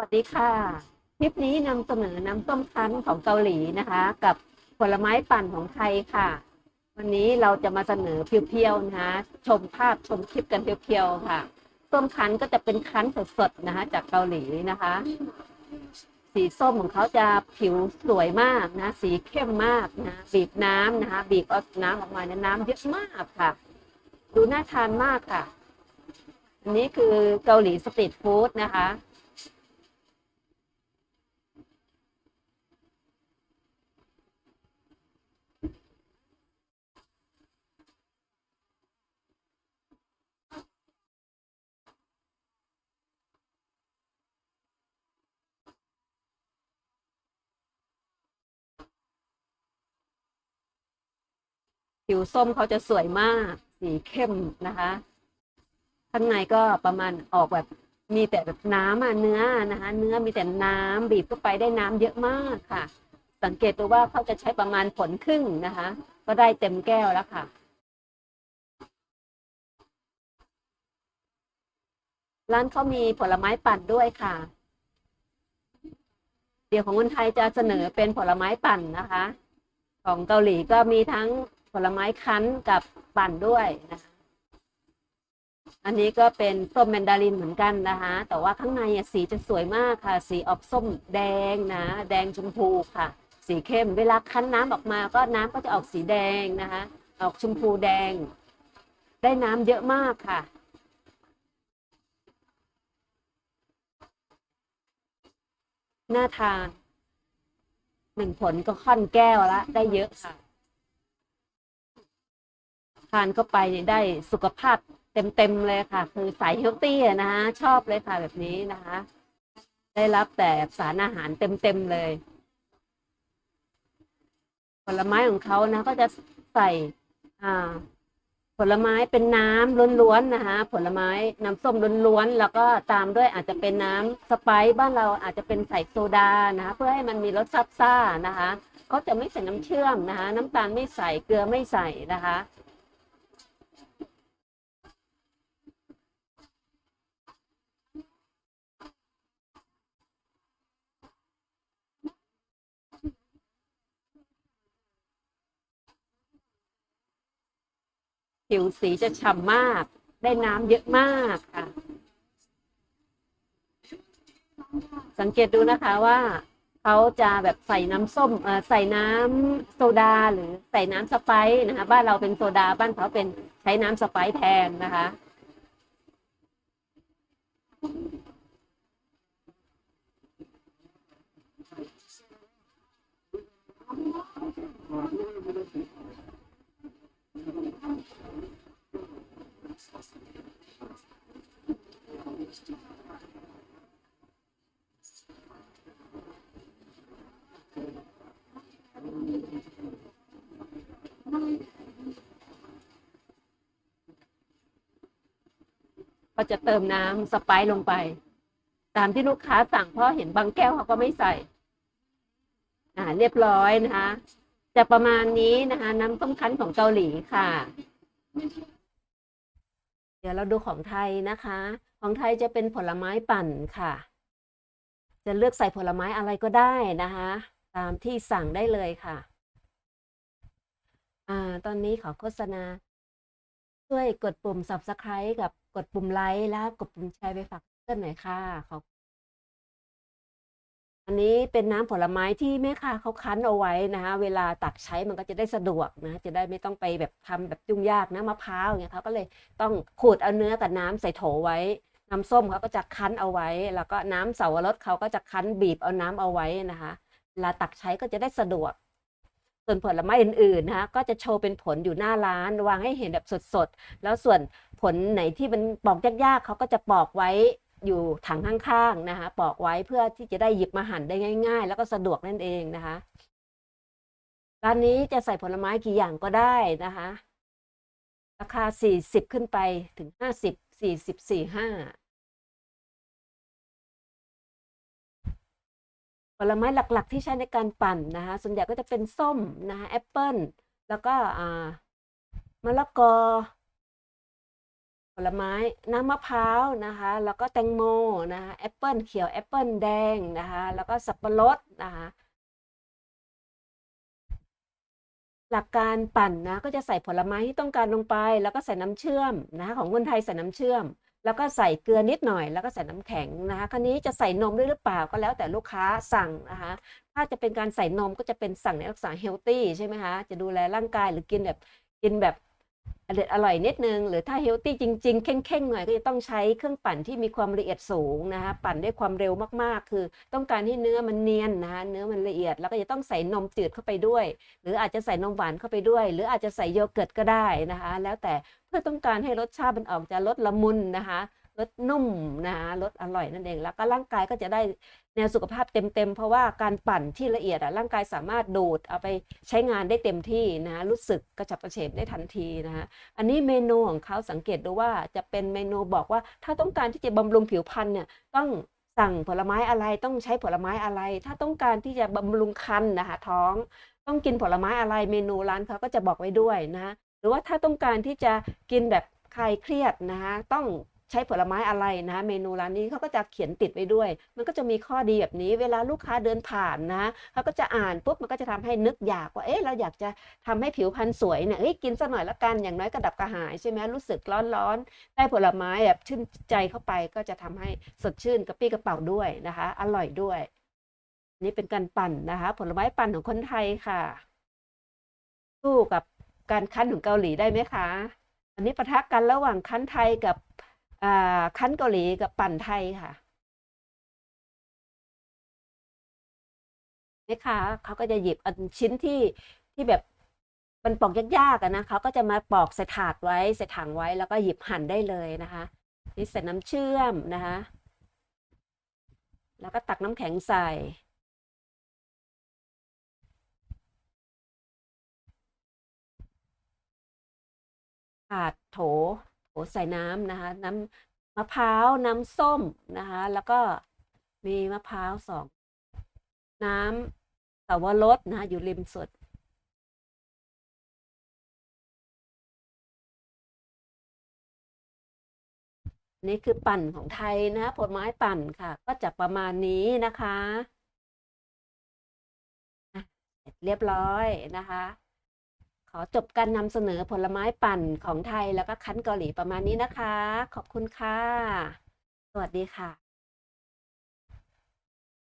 วัสดีค่ะ คลิปนี้นำเสนอน้ำส้มคั้นของเกาหลีนะคะ กับผลไม้ปั่นของไทยค่ะ วันนี้เราจะมาเสนอเพียวๆนะคะชมภาพชมคลิปกันเพียวๆค่ะส้มคั้นก็จะเป็นคั้นสดๆนะคะ จากเกาหลีนะคะ สีส้มของเขาจะผิวสวยมากนะ สีเข้มมากนะบีบน้ำนะคะ บีบเอาน้ำออกมาเนี่ยน้ำเยอะมากค่ะ ดูน่าทานมากค่ะ อันนี้คือเกาหลีสตรีทฟู้ดนะคะ ผิวส้มเขาจะสวยมากสีเข้มนะคะ ข้างในก็ประมาณออกแบบมีแต่แบบน้ำอะเนื้อนะคะ เนื้อมีแต่น้ำบีบเข้าไปได้น้ำเยอะมากค่ะ สังเกตดูว่าเขาจะใช้ประมาณผลครึ่งนะคะ ก็ได้เต็มแก้วแล้วค่ะ ร้านเขามีผลไม้ปั่นด้วยค่ะ เดี๋ยวของคนไทยจะเสนอเป็นผลไม้ปั่นนะคะ ของเกาหลีก็มีทั้ง ลไม้คั้นกับปั่นด้วยนะคะอันนี้ก็เป็นส้มแมนดารินเหมือนกันนะคะ แต่ว่าข้างในสีจะสวยมากค่ะ สีออกส้มแดงนะ แดงชมพูค่ะ สีเข้ม เวลาคั้นน้ำออกมา ก็น้ำก็จะออกสีแดงนะคะ ออกชมพูแดง ได้น้ำเยอะมากค่ะ น่าทานหนึ่งผลก็ค่อนแก้วละ ได้เยอะค่ะ ทานเข้าไปเนี่ยได้สุขภาพเต็มๆเลยค่ะ คือสายเฮลตี้อะนะคะชอบเลยค่ะแบบนี้นะคะ ได้รับแต่สารอาหารเต็มๆเลย ผลไม้ของเขานะก็จะใส่ผลไม้เป็นน้ำล้วนๆนะคะ ผลไม้น้ำส้มล้วนๆแล้วก็ตามด้วยอาจจะเป็นน้ำสไปซ์บ้านเราอาจจะเป็นใส่โซดานะคะ เพื่อให้มันมีรสซับซ่านะคะเขาจะไม่ใส่น้ำเชื่อมนะคะ น้ำตาลไม่ใส่เกลือไม่ใส่นะคะ ผิวสีจะฉ่ำมาก ได้น้ำเยอะมากค่ะ สังเกตดูนะคะว่าเขาจะแบบใส่น้ำส้มเอ่อใส่น้ำโซดาหรือใส่น้ำสไปซ์นะคะ บ้านเราเป็นโซดาบ้านเขาเป็นใช้น้ำสไปซ์แทนนะคะ ก็จะเติมน้ำสไปซ์ลงไป ตามที่ลูกค้าสั่งเพราะเห็นบางแก้วเขาก็ไม่ใส่ อ่า เรียบร้อยนะคะจะประมาณนี้นะคะ น้ำส้มคั้นของเกาหลีค่ะ เดี๋ยวเราดูของไทยนะคะ ของไทยจะเป็นผลไม้ปั่นค่ะ จะเลือกใส่ผลไม้อะไรก็ได้นะคะ ตามที่สั่งได้เลยค่ะ อ่า ตอนนี้ขอโฆษณา ช่วยกดปุ่ม subscribe กับกดปุ่มไลค์และกดปุ่มแชร์ไปฝากเพื่อนหน่อยค่ะขอบอันนี้เป็นน้ำผลไม้ที่แม่ค้าเขาคั้นเอาไว้นะคะเวลาตักใช้มันก็จะได้สะดวกนะ จะได้ไม่ต้องไปแบบทำแบบยุ่งยากนะมะพร้าวอย่างเงี้ยเขาก็เลยต้องขูดเอาเนื้อกับน้ำใส่โถไว้ น้ำส้มเขาก็จะคั้นเอาไว้ แล้วก็น้ำเสาวรสเขาก็จะคั้นบีบเอาน้ำเอาไว้นะคะเวลาตักใช้ก็จะได้สะดวก ส่วนผลไม้อื่นๆนะคะก็จะโชว์เป็นผลอยู่หน้าร้านวางให้เห็นแบบสดๆ แล้วส่วนผลไหนที่มันปอกยากๆเขาก็จะปอกไว้อยู่ถังข้างๆนะคะปอกไว้เพื่อที่จะได้หยิบมาหั่นได้ง่าย ๆ แล้วก็สะดวกนั่นเองนะคะร้านนี้จะใส่ผลไม้กี่อย่างก็ได้นะคะ ราคา 40 ขึ้นไปถึง 50 40 45 ผลไม้หลักๆ ที่ใช้ในการปั่นนะคะส่วนใหญ่ก็จะเป็นส้มนะคะแอปเปิลแล้วก็อ่ามะละกอ ผลไม้น้ำมะพร้าวนะคะ แล้วก็แตงโมนะคะแอปเปิลเขียวแอปเปิลแดงนะคะ แล้วก็สับปะรดนะคะหลักการปั่นนะก็จะใส่ผลไม้ที่ต้องการลงไป แล้วก็ใส่น้ำเชื่อมนะคะของคนไทยใส่น้ำเชื่อม แล้วก็ใส่เกลือนิดหน่อย แล้วก็ใส่น้ำแข็งนะคะคราวนี้จะใส่นมด้วยหรือเปล่าก็แล้วแต่ลูกค้าสั่งนะคะถ้าจะเป็นการใส่นมก็จะเป็นสั่งในลักษณะเฮลตี้ใช่ไหมคะจะดูแลร่างกายหรือกินแบบกินแบบ อร่อยอร่อยนิดนึง หรือถ้าเฮลตี้จริง ๆ เข่งๆหน่อยก็จะต้องใช้เครื่องปั่นที่มีความละเอียดสูงนะคะปั่นด้วยความเร็วมากๆ คือ ต้องการให้เนื้อมันเนียนนะคะเนื้อมันละเอียดแล้วก็จะต้องใส่นมจืดเข้าไปด้วย หรืออาจจะใส่นมหวานเข้าไปด้วย หรืออาจจะใส่โยเกิร์ตก็ได้นะคะ แล้วแต่เพื่อต้องการให้รสชาติมันออกจะรสละมุนนะคะ รสนุ่มนะคะรสอร่อยนั่นเอง แล้วก็ร่างกายก็จะได้แนวสุขภาพเต็มๆ เพราะว่าการปั่นที่ละเอียดอะร่างกายสามารถดูดเอาไปใช้งานได้เต็มที่นะคะรู้สึกกระฉับกระเฉงได้ทันทีนะคะอันนี้เมนูของเขาสังเกตดูว่าจะเป็นเมนูบอกว่า ถ้าต้องการที่จะบำรุงผิวพรรณเนี่ยต้องสั่งผลไม้อะไรต้องใช้ผลไม้อะไร ถ้าต้องการที่จะบำรุงคันนะคะท้อง ต้องกินผลไม้อะไรเมนูร้านเขาก็จะบอกไว้ด้วยนะหรือว่าถ้าต้องการที่จะกินแบบคลายเครียดนะคะต้อง ใช้ผลไม้อะไรนะเมนูร้านนี้เขาก็จะเขียนติดไว้ด้วย มันก็จะมีข้อดีแบบนี้ เวลาลูกค้าเดินผ่านนะเขาก็จะอ่านปุ๊บมันก็จะทำให้นึกอยากว่าเอ๊ะเราอยากจะทำให้ผิวพรรณสวยเนี่ยเอ้ยกินสักหน่อยละกันอย่างน้อยก็ดับกระหายใช่ไหมรู้สึกร้อนๆได้ผลไม้แบบชื่นใจเข้าไปก็จะทำให้สดชื่นกระปี้กระเป๋าด้วยนะคะ อร่อยด้วย นี่เป็นการปั่นนะคะ ผลไม้ปั่นของคนไทยค่ะสู้กับการคั้นของเกาหลีได้ไหมคะ อันนี้ปะทะกันระหว่างคั้นไทยกับ คั้นเกาหลีกับปั่นไทยค่ะแม่ค้าเขาก็จะหยิบอันชิ้นที่ที่แบบมันปอกยากๆอะนะเขาก็จะมาปอกใส่ถาดไว้ใส่ถังไว้แล้วก็หยิบหั่นได้เลยนะคะนี่ใส่น้ำเชื่อมนะคะ แล้วก็ตักน้ำแข็งใส่ ถาดโถโถ ใส่น้ำนะคะ น้ำมะพร้าวน้ำส้มนะคะ แล้วก็มีมะพร้าวสองน้ำสาวรสนะคะอยู่ริมสุดนี่คือปั่นของไทยนะผลไม้ปั่นค่ะ ก็จะประมาณนี้นะคะเสร็จเรียบร้อยนะคะ อจบการนำเสนอผลไม้ปั่นของไทยแล้วก็คั้นเกาหลีประมาณนี้นะคะ ขอบคุณค่ะ สวัสดีค่ะ